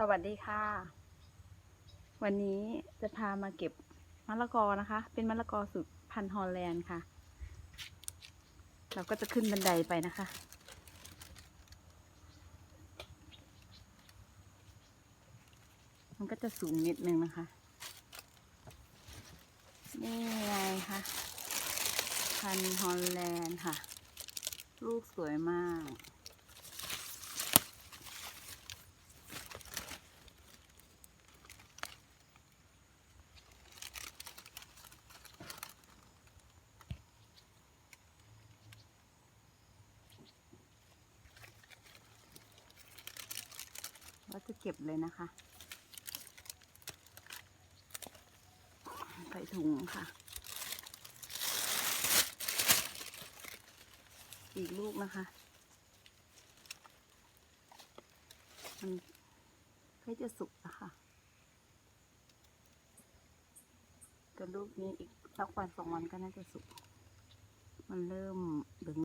สวัสดีค่ะ วันนี้จะพามาเก็บมะละกอนะคะ เป็นมะละกอสุดพันธุ์ฮอลแลนด์ค่ะ เราก็จะขึ้นบันไดไปนะคะ มันก็จะสูงนิดนึงนะคะ นี่ไงคะพันธุ์ฮอลแลนด์ค่ะ ลูกสวยมาก เราจะเก็บเลยนะคะ ใส่ถุงค่ะ อีกลูกนะคะ มันใกล้จะสุกแล้วค่ะแต่ลูกนี้อีกสักวันสองวันก็น่าจะสุก มันเริ่ม